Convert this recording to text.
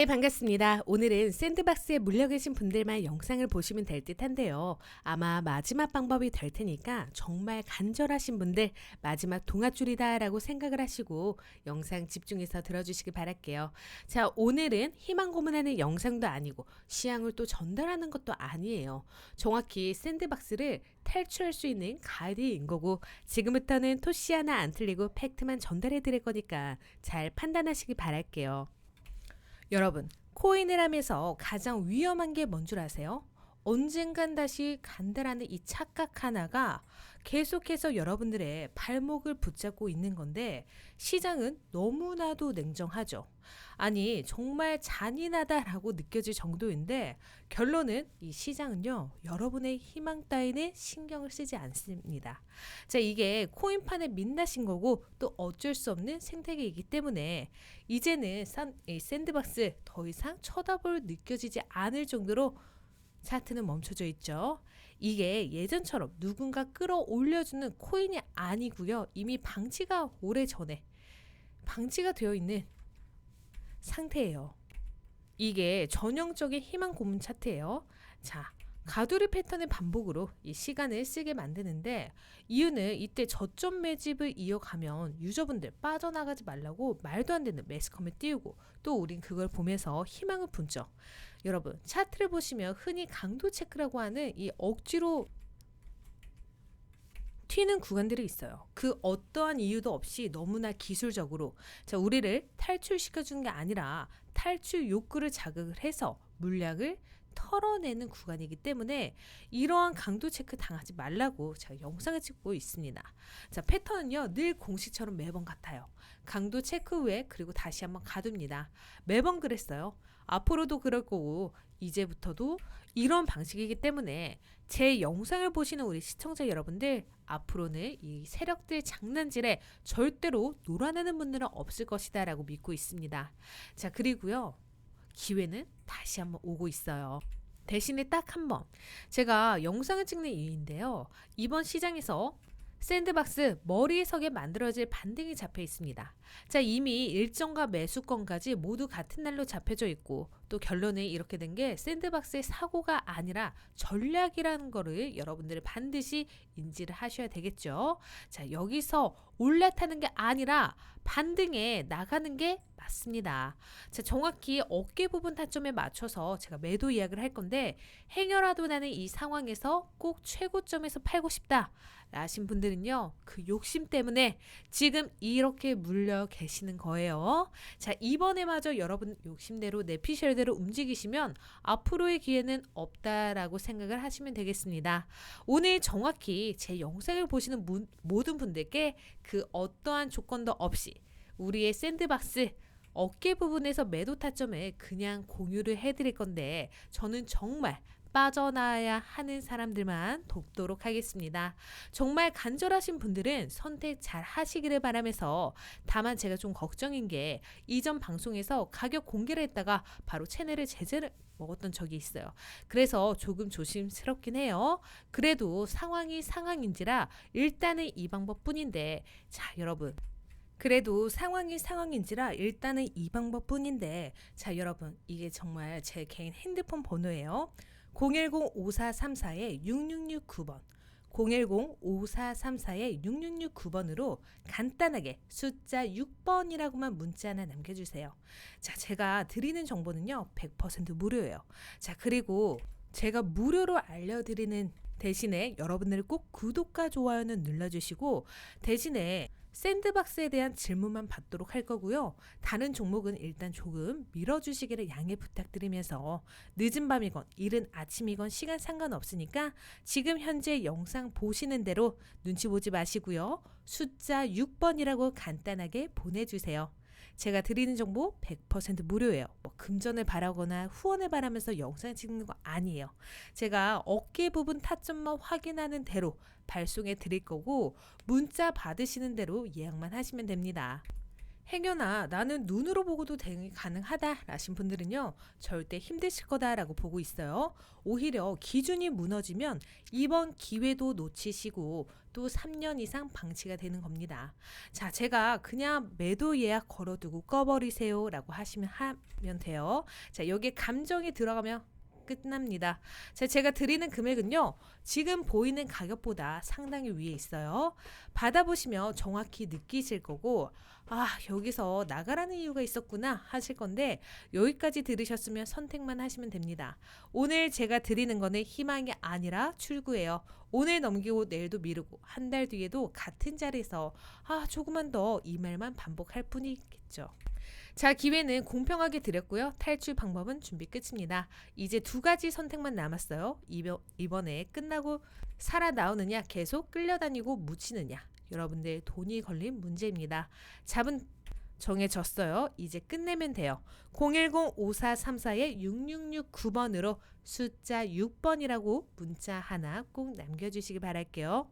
네, 반갑습니다. 오늘은 샌드박스에 물려 계신 분들만 영상을 보시면 될 듯 한데요. 아마 마지막 방법이 될 테니까 정말 간절하신 분들 마지막 동아줄이다 라고 생각을 하시고 영상 집중해서 들어주시기 바랄게요. 자, 오늘은 희망 고문하는 영상도 아니고 시향을 또 전달하는 것도 아니에요. 정확히 샌드박스를 탈출할 수 있는 가이드인 거고 지금부터는 토시 하나 안 틀리고 팩트만 전달해 드릴 거니까 잘 판단하시기 바랄게요. 여러분, 코인을 하면서 가장 위험한 게 뭔 줄 아세요? 언젠간 다시 간다라는 이 착각 하나가 계속해서 여러분들의 발목을 붙잡고 있는 건데 시장은 너무나도 냉정하죠. 아니, 정말 잔인하다라고 느껴질 정도인데 결론은 이 시장은요, 여러분의 희망 따위는 신경을 쓰지 않습니다. 자, 이게 코인판의 민낯인 거고 또 어쩔 수 없는 생태계이기 때문에 이제는 산, 이 샌드박스 더 이상 쳐다볼 느껴지지 않을 정도로 차트는 멈춰져 있죠. 이게 예전처럼 누군가 끌어올려주는 코인이 아니고요. 이미 방치가 오래 전에 방치가 되어 있는 상태예요. 이게 전형적인 희망 고문 차트예요. 자, 가두리 패턴의 반복으로 이 시간을 쓰게 만드는데 이유는 이때 저점 매집을 이어가면 유저분들 빠져나가지 말라고 말도 안 되는 매스컴을 띄우고 또 우린 그걸 보면서 희망을 품죠. 여러분 차트를 보시면 흔히 강도 체크라고 하는 이 억지로 튀는 구간들이 있어요. 그 어떠한 이유도 없이 너무나 기술적으로 자 우리를 탈출시켜 주는 게 아니라 탈출 욕구를 자극을 해서 물량을 털어내는 구간이기 때문에 이러한 강도 체크 당하지 말라고 제가 영상을 찍고 있습니다. 자, 패턴은요, 늘 공식처럼 매번 같아요. 강도 체크 후에 그리고 다시 한번 가둡니다. 매번 그랬어요. 앞으로도 그럴 거고, 이제부터도 이런 방식이기 때문에 제 영상을 보시는 우리 시청자 여러분들, 앞으로는 이 세력들 장난질에 절대로 놀아나는 분들은 없을 것이다 라고 믿고 있습니다. 자, 그리고요. 기회는 다시 한번 오고 있어요. 대신에 딱 한 번. 제가 영상을 찍는 이유인데요. 이번 시장에서 샌드박스 머리석에 만들어질 반등이 잡혀 있습니다. 자, 이미 일정과 매수권까지 모두 같은 날로 잡혀져 있고 또 결론은 이렇게 된 게 샌드박스의 사고가 아니라 전략이라는 거를 여러분들이 반드시 인지를 하셔야 되겠죠. 자, 여기서 올라타는 게 아니라 반등에 나가는 게 맞습니다. 자, 정확히 어깨 부분 타점에 맞춰서 제가 매도 이야기를 할 건데 행여라도 나는 이 상황에서 꼭 최고점에서 팔고 싶다. 라신 분들은요, 그 욕심 때문에 지금 이렇게 물려 계시는 거예요. 자, 이번에 마저 여러분 욕심대로 내피 셜대로 움직이시면 앞으로의 기회는 없다라고 생각을 하시면 되겠습니다. 오늘 정확히 제 영상을 보시는 문, 모든 분들께 그 어떠한 조건도 없이 우리의 샌드박스 어깨 부분에서 매도 타점에 그냥 공유를 해드릴 건데 저는 정말 빠져나야 하는 사람들만 돕도록 하겠습니다. 정말 간절하신 분들은 선택 잘 하시기를 바라면서 다만 제가 좀 걱정인 게 이전 방송에서 가격 공개를 했다가 바로 채널을 제재를 먹었던 적이 있어요. 그래서 조금 조심스럽긴 해요. 그래도 상황이 상황인지라 일단은 이 방법뿐인데 자 여러분 그래도 상황이 상황인지라 일단은 이 방법뿐인데 자 여러분 이게 정말 제 개인 핸드폰 번호예요. 010-5434-6669번 010-5434-6669번으로 간단하게 숫자 6번이라고만 문자 하나 남겨주세요. 자, 제가 드리는 정보는요, 100% 무료예요. 자, 그리고 제가 무료로 알려드리는 대신에 여러분들 꼭 구독과 좋아요는 눌러주시고 대신에 샌드박스에 대한 질문만 받도록 할 거고요. 다른 종목은 일단 조금 밀어주시기를 양해 부탁드리면서 늦은 밤이건 이른 아침이건 시간 상관없으니까 지금 현재 영상 보시는 대로 눈치 보지 마시고요. 숫자 6번이라고 간단하게 보내주세요. 제가 드리는 정보 100% 무료예요. 뭐 금전을 바라거나 후원을 바라면서 영상 찍는 거 아니에요. 제가 어깨 부분 타점만 확인하는 대로 발송해 드릴 거고 문자 받으시는 대로 예약만 하시면 됩니다. 행여나 나는 눈으로 보고도 대응이 가능하다 라신 분들은요 절대 힘드실 거다라고 보고 있어요. 오히려 기준이 무너지면 이번 기회도 놓치시고 또 3년 이상 방치가 되는 겁니다. 자 제가 그냥 매도 예약 걸어두고 꺼버리세요 라고 하시면 하면 돼요. 자 여기에 감정이 들어가면 끝납니다. 자, 제가 드리는 금액은요, 지금 보이는 가격보다 상당히 위에 있어요. 받아보시면 정확히 느끼실 거고, 아, 여기서 나가라는 이유가 있었구나 하실 건데, 여기까지 들으셨으면 선택만 하시면 됩니다. 오늘 제가 드리는 거는 희망이 아니라 출구예요. 오늘 넘기고 내일도 미루고, 한 달 뒤에도 같은 자리에서, 아, 조금만 더 이 말만 반복할 뿐이겠죠. 자, 기회는 공평하게 드렸고요. 탈출 방법은 준비 끝입니다. 이제 두 가지 선택만 남았어요. 이번, 이번에 끝나고 살아 나오느냐, 계속 끌려다니고 묻히느냐. 여러분들 돈이 걸린 문제입니다. 잡은 정해졌어요. 이제 끝내면 돼요. 010-5434-6669번으로 숫자 6번이라고 문자 하나 꼭 남겨주시기 바랄게요.